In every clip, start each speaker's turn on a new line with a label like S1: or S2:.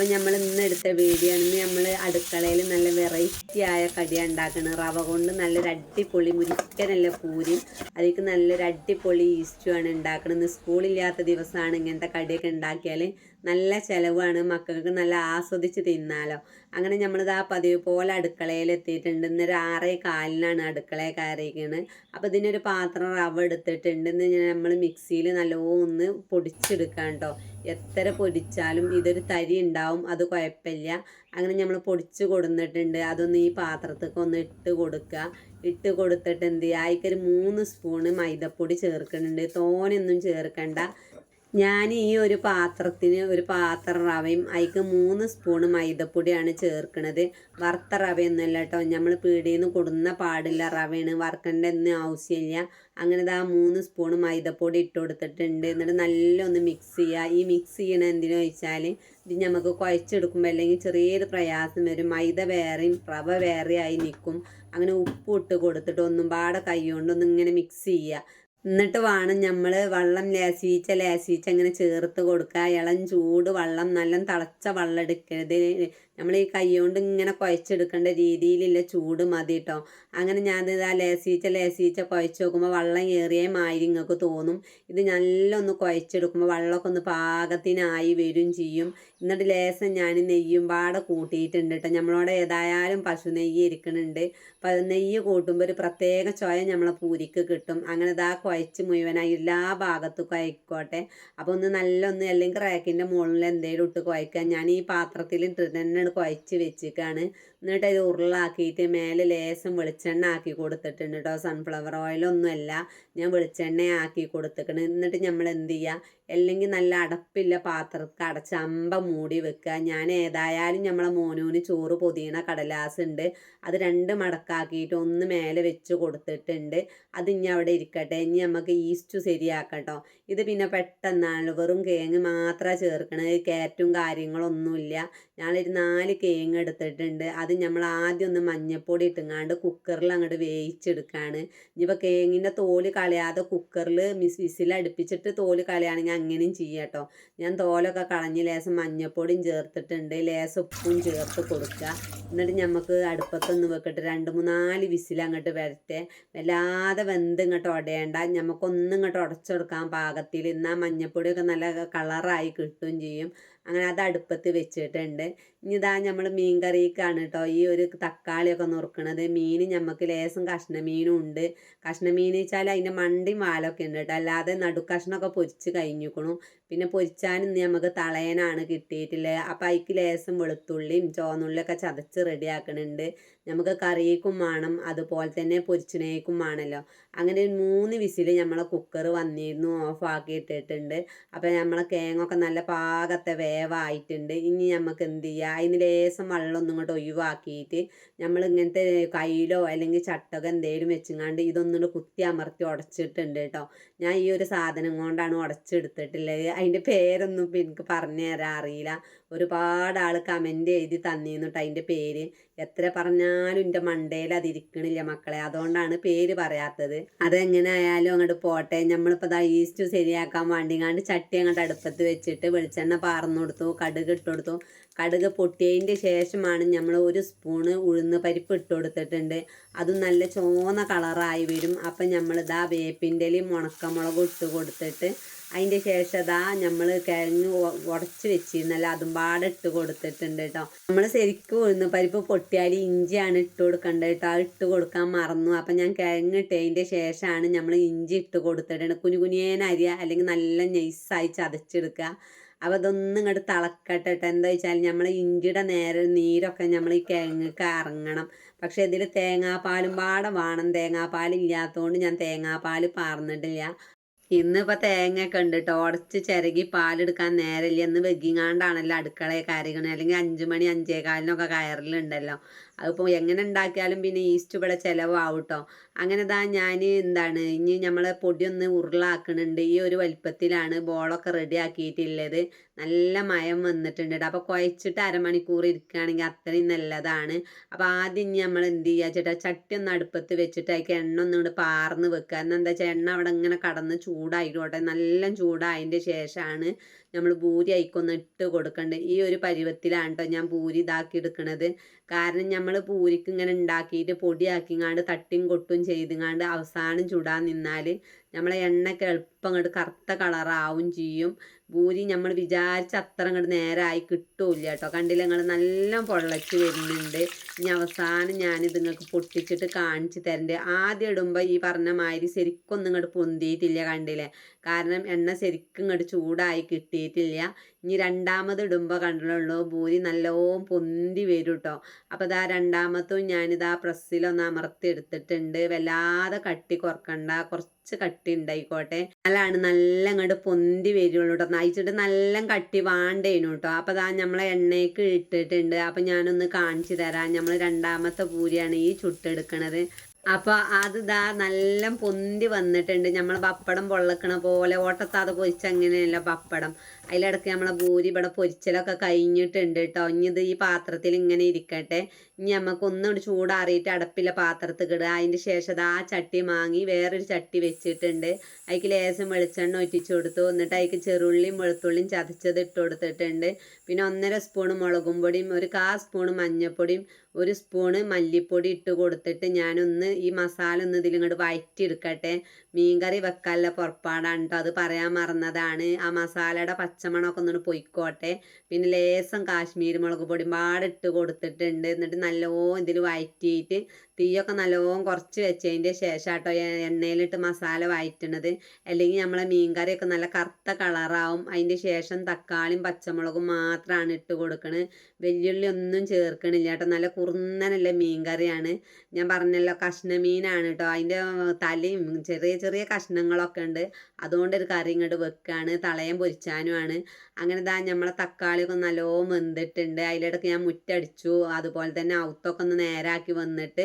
S1: അപ്പം നമ്മൾ ഇന്ന് എടുത്ത വീഡിയോ ആണ്. നമ്മൾ അടുക്കളയിൽ നല്ല വെറൈറ്റി ആയ കടിയാണ് ഉണ്ടാക്കുന്നത് റവ കൊണ്ട് നല്ലൊരു അടിപൊളി മുരിക്കനല്ല പൂരി. അതിലേക്ക് നല്ലൊരു അടിപൊളി ഈസ്റ്റുമാണ് ഉണ്ടാക്കുന്നത് സ്കൂളില്ലാത്ത ദിവസമാണ് ഇങ്ങനത്തെ കടിയൊക്കെ ഉണ്ടാക്കിയാൽ നല്ല ചിലവാണ്. മക്കൾക്ക് നല്ല ആസ്വദിച്ച് തിന്നാലോ. അങ്ങനെ നമ്മളിത് ആ പതിവ് പോലെ അടുക്കളയിൽ എത്തിയിട്ടുണ്ട്. ഇന്നൊരു ആറേ കാലിനാണ് അടുക്കളയെ കയറിയിരിക്കുന്നത് അപ്പോൾ ഇതിനൊരു പാത്രം റവ എടുത്തിട്ടുണ്ട്. ഇന്ന് നമ്മൾ മിക്സിയിൽ നല്ലോണം ഒന്ന് പൊടിച്ചെടുക്കാം കേട്ടോ എത്ര പൊടിച്ചാലും ഇതൊരു തരി ഉണ്ടാവും അത് കുഴപ്പമില്ല. അങ്ങനെ നമ്മൾ പൊടിച്ച് കൊടുന്നിട്ടുണ്ട്. അതൊന്ന് ഈ പാത്രത്തേക്ക് ഒന്ന് ഇട്ട് കൊടുക്കുക. ഇട്ട് കൊടുത്തിട്ട് എന്ത് ചെയ്യുക? അതിക്കൊരു മൂന്ന് സ്പൂണ് മൈദപ്പൊടി ചേർക്കുന്നുണ്ട്. തോനെയൊന്നും ചേർക്കണ്ട. ഞാൻ ഈ ഒരു പാത്രത്തിന് ഒരു പാത്ര റവയും അതിക്ക് മൂന്ന് സ്പൂൺ മൈദപ്പൊടിയാണ് ചേർക്കുന്നത് വറുത്ത റവയൊന്നുമല്ല കേട്ടോ നമ്മൾ പീടിയിൽ നിന്ന് കൊടുന്ന പാടില്ല റവയാണ്. വറുക്കേണ്ട ഒന്നും ആവശ്യമില്ല. അങ്ങനെ ആ മൂന്ന് സ്പൂൺ മൈദപ്പൊടി ഇട്ട് കൊടുത്തിട്ടുണ്ട്. എന്നിട്ട് നല്ല ഒന്ന് മിക്സ് ചെയ്യുക ഈ മിക്സ് ചെയ്യണ എന്തിനു വെച്ചാൽ ഇത് നമുക്ക് കുഴച്ചെടുക്കുമ്പോൾ അല്ലെങ്കിൽ ചെറിയൊരു പ്രയാസം വരും. മൈദ വേറെയും റവ വേറെ ആയി നിൽക്കും അങ്ങനെ ഉപ്പ് ഇട്ട് കൊടുത്തിട്ട് ഒന്നും പാടെ കൈ കൊണ്ടൊന്നും ഇങ്ങനെ മിക്സ് ചെയ്യുക എന്നിട്ട് വേണം നമ്മൾ വെള്ളം ലേശീച്ച ലേശീച്ച അങ്ങനെ ചേർത്ത് കൊടുക്കുക. ഇളം ചൂട് വെള്ളം നല്ല തിളച്ച വെള്ളം എടുക്കരുത്. നമ്മൾ ഈ കൈ കൊണ്ട് ഇങ്ങനെ കുഴച്ചെടുക്കേണ്ട രീതിയിലുള്ള ചൂട് മതി കേട്ടോ അങ്ങനെ ഞാൻ ഇത് ആ ലേസീച്ച ലേസീച്ച കുഴച്ച് നോക്കുമ്പോൾ വെള്ളം ഏറിയ മാതിരി നിങ്ങൾക്ക് തോന്നും. ഇത് നല്ല ഒന്ന് കുഴച്ചെടുക്കുമ്പോൾ വെള്ളമൊക്കെ ഒന്ന് പാകത്തിനായി വരും ചെയ്യും. എന്നിട്ട് ലേസം ഞാൻ നെയ്യും പാടെ കൂട്ടിയിട്ടുണ്ട് കേട്ടോ നമ്മളോട് ഏതായാലും പശു നെയ്യ് ഇരിക്കുന്നുണ്ട് അപ്പം നെയ്യ് കൂട്ടുമ്പോൾ ഒരു പ്രത്യേക ചോയ നമ്മളെ പൂരിക്ക് കിട്ടും. അങ്ങനെ ഇതാ കുഴച്ച് മുഴുവനായി എല്ലാ ഭാഗത്തും കുഴക്കോട്ടെ. അപ്പോൾ ഒന്ന് നല്ല ഒന്ന് അല്ലെങ്കിൽ റാക്കിന്റെ മുകളിൽ എന്തെങ്കിലും ഇട്ട് കുഴക്കുക ഞാൻ ഈ പാത്രത്തിൽ തന്നെയാണ് കുഴച്ച് വെച്ചിക്കാണ്. എന്നിട്ട് അത് ഉരുളാക്കിയിട്ട് മേലെ ലേശം വെളിച്ചെണ്ണ ആക്കി കൊടുത്തിട്ടുണ്ട് കേട്ടോ സൺഫ്ലവർ ഓയിലൊന്നുമല്ല ഞാൻ വെളിച്ചെണ്ണ ആക്കി കൊടുത്തിക്കണം. എന്നിട്ട് നമ്മൾ എന്ത് ചെയ്യുക അല്ലെങ്കിൽ നല്ല അടപ്പില്ല പാത്രത്തിൽ അടച്ച് അമ്പ മൂടി വെക്കുക. ഞാൻ ഏതായാലും നമ്മളെ മോനൂന് ചോറ് പൊതിയണ കടലാസ് ഉണ്ട്. അത് രണ്ട് മടക്കാക്കിയിട്ട് ഒന്ന് മേലെ വെച്ച് കൊടുത്തിട്ടുണ്ട്. അത് ഇനി അവിടെ ഇരിക്കട്ടെ. ഇനി നമുക്ക് ഈസ്റ്റ് ശരിയാക്കട്ടോ ഇത് പിന്നെ പെട്ടെന്നാണ്. വെറും കേങ്ങ് മാത്രമേ ചേർക്കണത്. കയറ്റും കാര്യങ്ങളൊന്നുമില്ല. ഞാനൊരു നാല് കേങ്ങ് എടുത്തിട്ടുണ്ട്. അത് നമ്മൾ ആദ്യം ഒന്ന് മഞ്ഞപ്പൊടി ഇട്ടുങ്ങാണ്ട് കുക്കറിൽ അങ്ങോട്ട് വേവിച്ചെടുക്കുകയാണ് ഇനിയിപ്പോൾ കേങ്ങിന്റെ തോൽ കളയാതെ കുക്കറിൽ മിസ് വിസിൽ അടുപ്പിച്ചിട്ട് തോൽ കളയാണെങ്കിൽ അങ്ങനെയും ചെയ്യാം കേട്ടോ ഞാൻ തോലൊക്കെ കളഞ്ഞ് ലേശം മഞ്ഞപ്പൊടിയും ചേർത്തിട്ടുണ്ട്. ലേശം ഉപ്പും ചേർത്ത് കൊടുക്കുക എന്നിട്ട് നമുക്ക് അടുപ്പത്തൊന്ന് വെക്കിട്ട്. രണ്ട് മൂന്നാൽ വിസിൽ അങ്ങോട്ട് വരട്ടെ. വല്ലാതെ വെന്ത് ഇങ്ങോട്ട് ഉടയേണ്ട നമുക്കൊന്നും ഇങ്ങോട്ട് ഉടച്ചെടുക്കാൻ പാകത്തിൽ എന്നാൽ മഞ്ഞപ്പൊടിയൊക്കെ നല്ല കളറായി കിട്ടുകയും ചെയ്യും. അങ്ങനെ അത് അടുപ്പത്ത് വെച്ചിട്ടുണ്ട്. ഇനി ഇതാ നമ്മൾ മീൻ കറിക്കാണ് കേട്ടോ ഈ ഒരു തക്കാളിയൊക്കെ നുറുക്കണത്. മീൻ നമുക്ക് ലേശം കഷ്ണ മീനും ഉണ്ട്. കഷ്ണ മീൻ വെച്ചാൽ അതിന്റെ മണ്ടി മാലൊക്കെ ഉണ്ട് കേട്ടോ അല്ലാതെ നടുക്കഷ്ണമൊക്കെ പൊരിച്ച് കഴിഞ്ഞിക്കണു. പിന്നെ പൊരിച്ചാൻ ഇന്ന് നമുക്ക് തളയനാണ് കിട്ടിയിട്ടില്ലേ അപ്പം അതിക്ക് ലേശം വെളുത്തുള്ളിയും ചുവന്നുള്ളിയൊക്കെ ചതച്ച് റെഡിയാക്കണുണ്ട്. നമുക്ക് കറിയേക്കും വേണം അതുപോലെ തന്നെ പൊരിച്ചിനേക്കും വേണമല്ലോ അങ്ങനെ മൂന്ന് വിസിൽ നമ്മളെ കുക്കർ വന്നിരുന്നു ഓഫ് ആക്കി ഇട്ടിട്ടുണ്ട് അപ്പം നമ്മളെ കേങ്ങൊക്കെ നല്ല പാകത്തെ വേവായിട്ടുണ്ട്. ഇനി നമുക്ക് എന്ത് ചെയ്യുക അതിന് ലേശം വെള്ളം ഒന്നും ഇങ്ങോട്ട് ഒഴിവാക്കിയിട്ട് നമ്മൾ ഇങ്ങനത്തെ കയ്യിലോ അല്ലെങ്കിൽ ചട്ടകോ എന്തെങ്കിലും വെച്ചുങ്ങാണ്ട് ഇതൊന്നും കുത്തി അമർത്തി ഉടച്ചിട്ടുണ്ട് കേട്ടോ. ഞാൻ ഈ ഒരു സാധനം കൊണ്ടാണ് ഉടച്ചെടുത്തിട്ടുള്ളത്. അതിന്റെ പേരൊന്നും എനിക്ക് പറഞ്ഞു തരാൻ അറിയില്ല. ഒരുപാട് ആൾ കമന്റ് എഴുതി തന്നിരുന്നു കേട്ടോ അതിന്റെ പേര്. എത്ര പറഞ്ഞാലും എന്റെ മണ്ടയിൽ അതിരിക്കണില്ല മക്കളെ. അതുകൊണ്ടാണ് പേര് പറയാത്തത്. അതെങ്ങനെ ആയാലും അങ്ങോട്ട് പോട്ടെ. നമ്മളിപ്പോൾ ദാ ഈസ്റ്റ് ശരിയാക്കാൻ വേണ്ടിങ്ങാണ്ട് ചട്ടി അങ്ങോട്ട് അടുപ്പത്ത് വെച്ചിട്ട് വെളിച്ചെണ്ണ പാർന്നു കൊടുത്തു കടുക് ഇട്ട് കൊടുത്തു. കടുക് പൊട്ടിയതിന്റെ ശേഷമാണ് നമ്മൾ ഒരു സ്പൂണ് ഉഴുന്ന് പരിപ്പ് ഇട്ട് കൊടുത്തിട്ടുണ്ട്. അത് നല്ല ചോന്ന കളറായി വരും. അപ്പം നമ്മളിതാ വേപ്പിന്റെ ഇലയും ഉണക്കമുളകും ഇട്ട് കൊടുത്തിട്ട് അതിന്റെ ശേഷം അതാ നമ്മൾ കിഴങ്ങ് ഉടച്ച് വെച്ചിരുന്നല്ല അതും പാടെ ഇട്ട് കൊടുത്തിട്ടുണ്ട് കേട്ടോ നമ്മൾ ശരിക്കും ഉഴുന്ന് പരിപ്പ് പൊട്ടിയാൽ ഇഞ്ചിയാണ് ഇട്ട് കൊടുക്കേണ്ടത് കേട്ടോ അത് ഇട്ട് കൊടുക്കാൻ മറന്നു. അപ്പം ഞാൻ കിഴങ്ങ് ഇട്ടതിന്റെ ശേഷമാണ് നമ്മൾ ഇഞ്ചി ഇട്ട് കൊടുത്തിട്ടുണ്ട്. കുഞ്ഞു കുഞ്ഞേന അരിയ അല്ലെങ്കിൽ നല്ല നൈസായി ചതച്ചെടുക്കുക അപ്പോൾ അതൊന്നും ഇങ്ങോട്ട് തിളക്കട്ടെ കേട്ടോ എന്താ വെച്ചാൽ നമ്മൾ ഇഞ്ചിയുടെ നേരെ നീരൊക്കെ നമ്മൾ ഈ കിഴങ്ങക്ക് ഇറങ്ങണം പക്ഷേ ഇതിൽ തേങ്ങാപ്പാലും പാടെ വേണം. തേങ്ങാപ്പാൽ ഇല്ലാത്തതുകൊണ്ട് ഞാൻ തേങ്ങാപ്പാൽ പാർന്നിട്ടില്ല. ഇന്നിപ്പോൾ തേങ്ങയൊക്കെ ഉണ്ട് കേട്ടോ ഉടച്ച് ചിരകി പാലെടുക്കാൻ നേരമില്ല എന്ന് വെക്കിങ്ങാണ്ടാണല്ലോ അടുക്കളയെ കയറിക്കണത് അല്ലെങ്കിൽ അഞ്ച് മണി അഞ്ചേകാലിനൊക്കെ കയറലുണ്ടല്ലോ. അതിപ്പോൾ എങ്ങനെ ഉണ്ടാക്കിയാലും പിന്നെ ഈസ്റ്റ് ഇവിടെ ചിലവാകും കേട്ടോ അങ്ങനെ ദാ ഞാൻ എന്താണ് ഇനി നമ്മൾ ഒന്ന് ഉരുളാക്കുന്നുണ്ട് ഈ ഒരു വലിപ്പത്തിലാണ് ബോളൊക്കെ റെഡി ആക്കിയിട്ടുള്ളത്. നല്ല മയം വന്നിട്ടുണ്ട് കേട്ടോ അപ്പോൾ കുഴച്ചിട്ട് അരമണിക്കൂർ ഇരിക്കുകയാണെങ്കിൽ അത്രയും നല്ലതാണ്. അപ്പോൾ ആദ്യം നമ്മൾ എന്ത് ചെയ്യുക ചേട്ടാ ചട്ടി ഒന്ന് അടുപ്പത്ത് വെച്ചിട്ട് അതിലേക്ക് എണ്ണ ഒന്നും കൂടെ പാർന്ന് വെക്കുക എന്നാൽ എന്താ വെച്ചാൽ എണ്ണ അവിടെ ഇങ്ങനെ കടന്ന് ചൂടായിക്കോട്ടെ. നല്ല ചൂടായതിന്റെ ശേഷമാണ് നമ്മൾ ഭൂരി അയക്കൊന്ന് ഇട്ട് കൊടുക്കണ്ടേ. ഈ ഒരു പരുവത്തിലാണ് കേട്ടോ ഞാൻ പൂരി ഇതാക്കി എടുക്കണത്. കാരണം നമ്മൾ പൂരിക്ക് ഇങ്ങനെ ഉണ്ടാക്കിയിട്ട് പൊടിയാക്കിങ്ങാണ്ട് തട്ടിയും കൊട്ടും ചെയ്തുങ്ങാണ്ട് അവസാനം ചുടാൻ നിന്നാൽ നമ്മളെ എണ്ണയൊക്കെ എളുപ്പം അങ്ങോട്ട് കറുത്ത കളറാവും ചെയ്യും. ഭൂരി നമ്മൾ വിചാരിച്ച അത്ര അങ്ങോട്ട് നേരമായി കിട്ടൂല കേട്ടോ കണ്ടില്ല നിങ്ങൾ നല്ല പൊള്ളച്ച് വരുന്നുണ്ട്. ഇനി അവസാനം ഞാനിത് നിങ്ങൾക്ക് പൊട്ടിച്ചിട്ട് കാണിച്ച് തരണ്ട്. ആദ്യം ഇടുമ്പോൾ ഈ പറഞ്ഞ മാതിരി ശരിക്കൊന്നും ഇങ്ങോട്ട് പൊന്തിയിട്ടില്ല കണ്ടില്ലേ? കാരണം എണ്ണ ശരിക്കും ഇങ്ങോട്ട് ചൂടായി കിട്ടിയിട്ടില്ല. ഇനി രണ്ടാമത് ഇടുമ്പോൾ കണ്ടുള്ളൂ ഭൂരി നല്ലോണം പൊന്തി വരും കേട്ടോ അപ്പോൾ ഇതാ രണ്ടാമത്തും ഞാനിതാ പ്രസ്സിലൊന്ന് അമർത്തി എടുത്തിട്ടുണ്ട് വല്ലാതെ കട്ടി കുറക്കണ്ട. കുറച്ച് കട്ടി ഉണ്ടായിക്കോട്ടെ അല്ലാണ് നല്ല അങ്ങോട്ട് പൊന്തി വരുള്ളൂ കേട്ടോ നയിച്ചിട്ട് നല്ല കട്ടി വാണ്ടേനു കേട്ടോ അപ്പം അതാ നമ്മളെ എണ്ണയ്ക്ക് ഇട്ടിട്ടുണ്ട്. അപ്പം ഞാനൊന്ന് കാണിച്ചു തരാം. നമ്മൾ രണ്ടാമത്തെ പൂരിയാണ് ഈ ചുട്ടെടുക്കണത്. അപ്പോൾ അത് ദാ നല്ല പൊന്തി വന്നിട്ടുണ്ട്. നമ്മൾ പപ്പടം പൊള്ളക്കണ പോലെ ഓട്ടത്താതെ പൊരിച്ച അങ്ങനെയല്ല പപ്പടം. അതിലിടക്ക് നമ്മളെ ഭൂരി ഇവിടെ പൊരിച്ചലൊക്കെ കഴിഞ്ഞിട്ടുണ്ട് കേട്ടോ ഇനി ഇത് ഈ പാത്രത്തിൽ ഇങ്ങനെ ഇരിക്കട്ടെ. ഇനി നമുക്ക് ഒന്നുകൂടി ചൂടാറിയിട്ട് അടപ്പില്ല പാത്രത്തിൽ ഇടുക. അതിന്റെ ശേഷം ആ ചട്ടി വാങ്ങി വേറൊരു ചട്ടി വെച്ചിട്ടുണ്ട്. അതിക്ക് ലേശം വെളിച്ചെണ്ണ ഒറ്റിച്ചു കൊടുത്തു. എന്നിട്ട് അതിക്ക് ചെറുള്ളിയും വെളുത്തുള്ളിയും ചതച്ചത് ഇട്ട് കൊടുത്തിട്ടുണ്ട്. പിന്നെ ഒന്നര സ്പൂൺ മുളകും പൊടിയും ഒരു കാ സ്പൂൺ മഞ്ഞൾപ്പൊടിയും ഒരു സ്പൂണ് മല്ലിപ്പൊടി ഇട്ട് കൊടുത്തിട്ട് ഞാനൊന്ന് ഈ മസാല ഒന്ന് ഇതിലിങ്ങോട്ട് വഴറ്റിയെടുക്കട്ടെ മീൻകറി വെക്കാനുള്ള പുറപ്പാടാണ് കേട്ടോ അത് പറയാൻ മറന്നതാണ്. ആ മസാലയുടെ പച്ചമണമൊക്കെ ഒന്നുകൂടി പൊയ്ക്കോട്ടെ. പിന്നെ ലേസം കാശ്മീരി മുളക് പൊടി പാടിട്ട് കൊടുത്തിട്ടുണ്ട്. എന്നിട്ട് നല്ലോ ഇതിൽ വഴറ്റിയിട്ട് തീയൊക്കെ നല്ലോണം കുറച്ച് വെച്ചതിന്റെ ശേഷം എണ്ണയിലിട്ട് മസാല വഴറ്റണത് അല്ലെങ്കിൽ നമ്മളെ മീൻകറിയൊക്കെ നല്ല കറുത്ത കളറാവും. അതിന്റെ ശേഷം തക്കാളിയും പച്ചമുളകും മാത്രമാണ് ഇട്ട് കൊടുക്കണത് വെല്ലുള്ളി ഒന്നും ചേർക്കണില്ല കേട്ടോ നല്ല കുറുന്നനല്ല മീൻകറിയാണ്. ഞാൻ പറഞ്ഞല്ലോ കഷ്ണ മീനാണ് കേട്ടോ അതിന്റെ തലയും ചെറിയ ചെറിയ കഷ്ണങ്ങളൊക്കെ ഉണ്ട് അതുകൊണ്ട് ഒരു കറി ഇങ്ങോട്ട് വെക്കുകയാണ് തളയം പൊരിച്ചാനുമാണ് അങ്ങനെ ഇതാ നമ്മളെ തക്കാളിയൊക്കെ നല്ലോണം വെന്തിട്ടുണ്ട്. അതിലിടക്ക് ഞാൻ മുറ്റടിച്ചു. അതുപോലെ തന്നെ ഔത്തൊക്കെ ഒന്ന് നേരാക്കി വന്നിട്ട്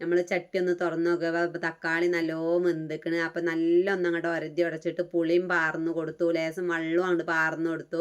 S1: നമ്മൾ ചട്ടി ഒന്ന് തുറന്ന് നോക്കുക തക്കാളി നല്ലോ വെന്തിക്കണ്. അപ്പം നല്ല ഒന്ന് അങ്ങോട്ട് ഒരതി ഉടച്ചിട്ട് പുളിയും പാർന്ന് കൊടുത്തു. ലേശം വെള്ളവും അങ്ങോട്ട് പാർന്ന് കൊടുത്തു.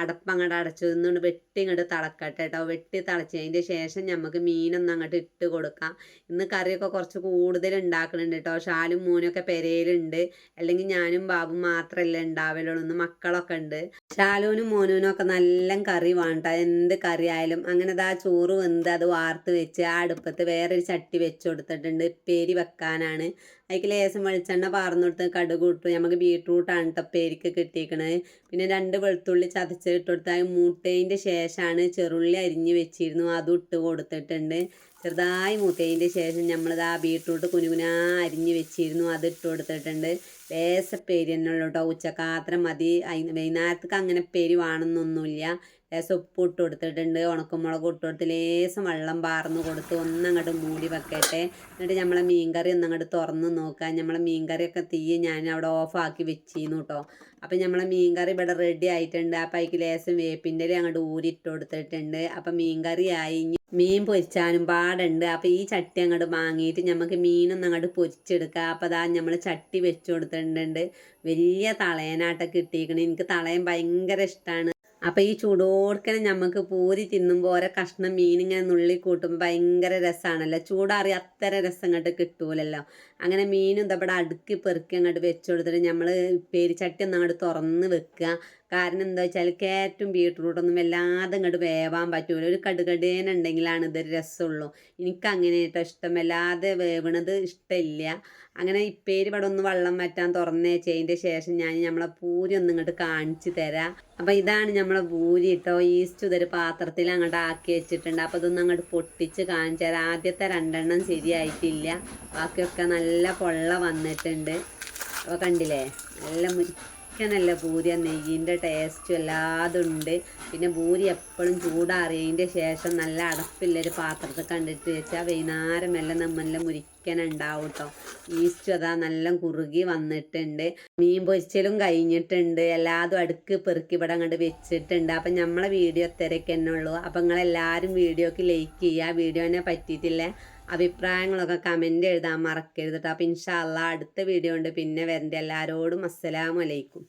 S1: അടപ്പ് അങ്ങോട്ട് അടച്ചു. നിന്നുകൊണ്ട് വെട്ടി ഇങ്ങോട്ട് തിളക്കട്ടെ കേട്ടോ വെട്ടി തിളച്ചതിന്റെ ശേഷം നമുക്ക് മീനൊന്ന് അങ്ങോട്ട് ഇട്ട് കൊടുക്കാം. ഇന്ന് കറിയൊക്കെ കുറച്ച് കൂടുതൽ ഉണ്ടാക്കുന്നുണ്ട് കേട്ടോ ഷാലും മൂനൊക്കെ പെരയിലുണ്ട് അല്ലെങ്കിൽ ഞാനും ബാബും മാത്രമല്ല ഉണ്ടാവലുള്ളൂ ഇന്ന് മക്കളൊക്കെ ഉണ്ട് ഷാലൂനും മോനൂനും ഒക്കെ നല്ല കറി വേണ്ട എന്ത് കറിയായാലും. അങ്ങനെ ആ ചോറ് വെന്ത് അത് വാർത്ത് വെച്ച് ആ അടുപ്പത്ത് വേറൊരു ചട്ടി വെച്ച് കൊടുത്തിട്ടുണ്ട്. പേരി വെക്കാനാണ്. അതിൽ ലേശം വെളിച്ചെണ്ണ പാർന്നു കൊടുത്ത് കടുക് ഇട്ടു. നമുക്ക് ബീട്രൂട്ടാണ് കേട്ടോ പേരിക്ക് കിട്ടിയിരിക്കണത് പിന്നെ രണ്ട് വെളുത്തുള്ളി ചതച്ച് ഇട്ട് കൊടുത്ത് അത് മൂട്ടേന്റെ ശേഷമാണ് ചെറുള്ളി അരിഞ്ഞ് വെച്ചിരുന്നു. അതും ഇട്ട് കൊടുത്തിട്ടുണ്ട്. ചെറുതായി മൂത്തതിന്റെ ശേഷം നമ്മളിത് ആ ബീട്രൂട്ട് കുനുകുനാ അരിഞ്ഞ് വെച്ചിരുന്നു. അത് ഇട്ട് കൊടുത്തിട്ടുണ്ട്. ലേശപ്പേരി തന്നെ ഉള്ളൂ കേട്ടോ ഉച്ചക്കാത്രം മതി. വൈകുന്നേരത്തേക്ക് അങ്ങനെ പേര് വേണമെന്നൊന്നുമില്ല. ലേശം ഉപ്പ് ഇട്ട് കൊടുത്തിട്ടുണ്ട് ഉണക്കമുളക് ഇട്ട് കൊടുത്ത് ലേശം വെള്ളം പാർന്ന് കൊടുത്ത് ഒന്നങ്ങോട്ട് മൂടി വെക്കട്ടെ. എന്നിട്ട് നമ്മളെ മീൻകറി ഒന്നങ്ങോട്ട് തുറന്ന് നോക്കാം. നമ്മളെ മീൻകറിയൊക്കെ തീ ഞാൻ അവിടെ ഓഫാക്കി വെച്ചിരുന്നു കേട്ടോ അപ്പം നമ്മളെ മീൻകറി ഇവിടെ റെഡി ആയിട്ടുണ്ട്. അപ്പം അതിക്ക് ലേശം വേപ്പിന്റെ അങ്ങോട്ട് ഊരിട്ട് കൊടുത്തിട്ടുണ്ട്. അപ്പം മീൻകറി ആയി. മീൻ പൊരിച്ചാനും പാടുണ്ട്. അപ്പോൾ ഈ ചട്ടി അങ്ങോട്ട് വാങ്ങിയിട്ട് നമുക്ക് മീനൊന്നും അങ്ങോട്ട് പൊരിച്ചെടുക്കുക അപ്പോൾ അതാ നമ്മൾ ചട്ടി വെച്ച് കൊടുത്തിട്ടുണ്ട്. വലിയ തളയനാട്ടൊക്കെ കിട്ടിയിരിക്കണം എനിക്ക് തളയൻ ഭയങ്കര ഇഷ്ടമാണ് അപ്പോൾ ഈ ചൂടോടുക്കനെ നമുക്ക് പൂരി തിന്നുമ്പോൾ ഓരോ കഷ്ണം മീനിങ്ങനെ നുള്ളി കൂട്ടുമ്പോൾ ഭയങ്കര രസമാണല്ലോ ചൂടാറി അത്ര രസം അങ്ങോട്ട് കിട്ടൂലല്ലോ. അങ്ങനെ മീനും ഇതവിടെ അടുക്കി പെറുക്കി അങ്ങോട്ട് വെച്ച് കൊടുത്തിട്ട് നമ്മൾ പേരിച്ചട്ടി ഒന്ന് അങ്ങോട്ട് തുറന്ന് വെക്കുക. കാരണം എന്താ വെച്ചാൽ ക്യാരറ്റും ബീട്രൂട്ടൊന്നും വല്ലാതെ ഇങ്ങോട്ട് വേവാൻ പറ്റൂല. ഒരു കടുകടേനുണ്ടെങ്കിലാണ് ഇതൊരു രസമുള്ളൂ. എനിക്ക് അങ്ങനെ കേട്ടോ ഇഷ്ടം. വല്ലാതെ വേവണത് ഇഷ്ടമില്ല. അങ്ങനെ ഇപ്പേര് ഇവിടെ ഒന്ന് വെള്ളം വറ്റാൻ തുറന്നേ വെച്ചതിന്റെ ശേഷം ഞാൻ നമ്മളെ പൂരി ഒന്ന് ഇങ്ങോട്ട് കാണിച്ചു തരാം. അപ്പോൾ ഇതാണ് നമ്മളെ പൂരി കേട്ടോ. ഈസ്റ്റ് ഇതൊരു പാത്രത്തിൽ അങ്ങോട്ട് ആക്കി വെച്ചിട്ടുണ്ട്. അപ്പോൾ ഇതൊന്ന് അങ്ങോട്ട് പൊട്ടിച്ച് കാണിച്ചു തരാം. ആദ്യത്തെ രണ്ടെണ്ണം ശരിയായിട്ടില്ല. ബാക്കിയൊക്കെ നല്ല പൊള്ള വന്നിട്ടുണ്ട്. അപ്പോൾ കണ്ടില്ലേ? നല്ല മുരിക്കനല്ല പൂരി നല്ല നെയ്യിന്റെ ടേസ്റ്റും എല്ലാതും ഉണ്ട്. പിന്നെ പൂരി എപ്പോഴും ചൂടാറിയതിന്റെ ശേഷം നല്ല അടപ്പില്ലൊരു പാത്രത്തിൽ കണ്ടിട്ട് വെച്ചാൽ വൈകുന്നേരം എല്ലാം നമ്മളെല്ലാം മുരിക്കനുണ്ടാവും കേട്ടോ ഈസ്റ്റ് അതാ നല്ല കുറുകി വന്നിട്ടുണ്ട്. മീൻ പൊരിച്ചലും കഴിഞ്ഞിട്ടുണ്ട്. എല്ലാതും അടുക്ക് പെറുക്കി ഇവിടെ അങ്ങോട്ട് വെച്ചിട്ടുണ്ട്. അപ്പം നമ്മളെ വീഡിയോ ഇത്രയൊക്കെ തന്നെ ഉള്ളൂ. അപ്പം നിങ്ങളെല്ലാവരും വീഡിയോക്ക് ലൈക്ക് ചെയ്യുക. വീഡിയോനെ പറ്റിയിട്ടില്ല അഭിപ്രായങ്ങളൊക്കെ കമന്റ് എഴുതാൻ മറക്കരുത് കേട്ടോ അപ്പം ഇൻഷാല്ല അടുത്ത വീഡിയോ ഉണ്ട്. പിന്നെ വരണ്ട. എല്ലാവരോടും അസ്സലാമലൈക്കും